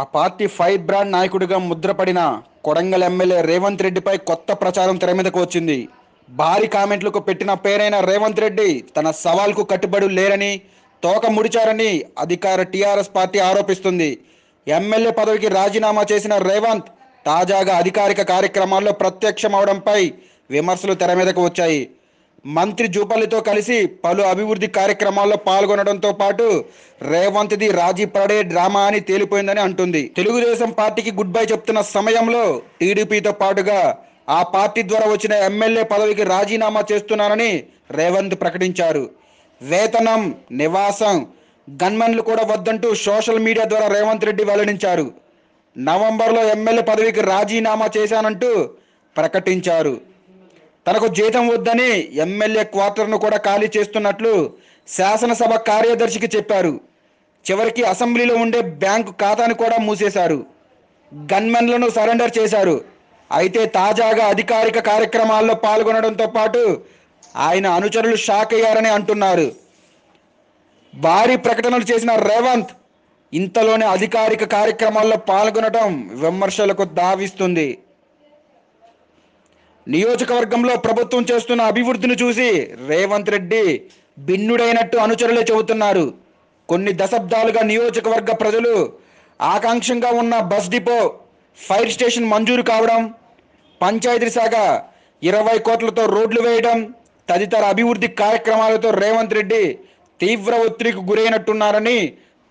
ఆ party fire brand నాయకుడిగా ముద్రపడిన Kodangal MLA Revanth రెడ్డిపై కొత్త ప్రచారం తెర మీదకు వచ్చింది. భారీ కామెంట్లకు పెట్టిన పేరైన రేవంత్ రెడ్డి తన సవాల్కు కట్టుబడి లేరని తోక ముడిచారని అధికార టీఆర్ఎస్ పార్టీ ఆరోపిస్తుంది. ఎమ్మెల్యే పదవికి రాజీనామా చేసిన రేవంత్ తాజాగా అధికారిక కార్యక్రమాల్లో ప్రత్యక్షమవడంపై విమర్శలు తెర మీదకు వచ్చాయి. మంత్రి జూపల్లితో కలిసి పలు అభివృద్ధి కార్యక్రమాల్లో పాల్గొనడంతో పాటు రేవంత్ది రాజీ పడే డ్రామా అని తేలిపోయిందని అంటుంది. తెలుగుదేశం పార్టీకి గుడ్ బై చెప్తున్న సమయంలో టీడీపీతో పాటుగా ఆ పార్టీ ద్వారా వచ్చిన ఎమ్మెల్యే పదవికి రాజీనామా చేస్తున్నానని రేవంత్ ప్రకటించారు. వేతనం నివాసం గన్మెన్లు కూడా వద్దంటూ సోషల్ మీడియా ద్వారా రేవంత్ రెడ్డి వెల్లడించారు. నవంబర్లో ఎమ్మెల్యే పదవికి రాజీనామా చేశానంటూ ప్రకటించారు. తనకు జీతం వద్దని ఎమ్మెల్యే క్వార్టర్ను కూడా ఖాళీ చేస్తున్నట్లు శాసనసభ కార్యదర్శికి చెప్పారు. చివరికి అసెంబ్లీలో ఉండే బ్యాంకు ఖాతాను కూడా మూసేశారు. గన్మెన్లను సరెండర్ చేశారు. అయితే తాజాగా అధికారిక కార్యక్రమాల్లో పాల్గొనడంతో పాటు ఆయన అనుచరులు షాక్ అయ్యారని అంటున్నారు. భారీ ప్రకటనలు చేసిన రేవంత్ ఇంతలోనే అధికారిక కార్యక్రమాల్లో పాల్గొనడం విమర్శలకు దావిస్తుంది. నియోజకవర్గంలో ప్రభుత్వం చేస్తున్న అభివృద్ధిని చూసి రేవంత్ రెడ్డి భిన్నుడైనట్టు అనుచరులే చెబుతున్నారు. కొన్ని దశాబ్దాలుగా నియోజకవర్గ ప్రజలు ఆకాంక్షంగా ఉన్న బస్ డిపో ఫైర్ స్టేషన్ మంజూరు కావడం పంచాయతీ శాఖ ఇరవై కోట్లతో రోడ్లు వేయడం తదితర అభివృద్ధి కార్యక్రమాలతో రేవంత్ రెడ్డి తీవ్ర ఒత్తిడికి గురైనట్టున్నారని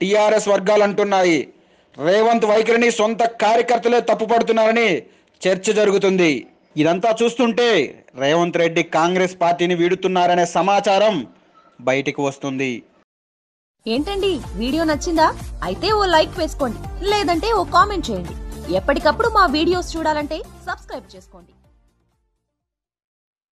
టీఆర్ఎస్ వర్గాలు అంటున్నాయి. రేవంత్ వైఖరిని సొంత కార్యకర్తలే తప్పుపడుతున్నారని చర్చ జరుగుతుంది. ఇదంతా చూస్తుంటే రేవంత్ రెడ్డి కాంగ్రెస్ పార్టీని వీడుతున్నారనే సమాచారం బయటికి వస్తుంది. ఏంటండి? వీడియో నచ్చిందా? అయితే ఓ లైక్ వేసుకోండి లేదంటే ఓ కామెంట్ చేయండి. ఎప్పటికప్పుడు మా వీడియోస్ చూడాలంటే సబ్స్క్రైబ్ చేసుకోండి.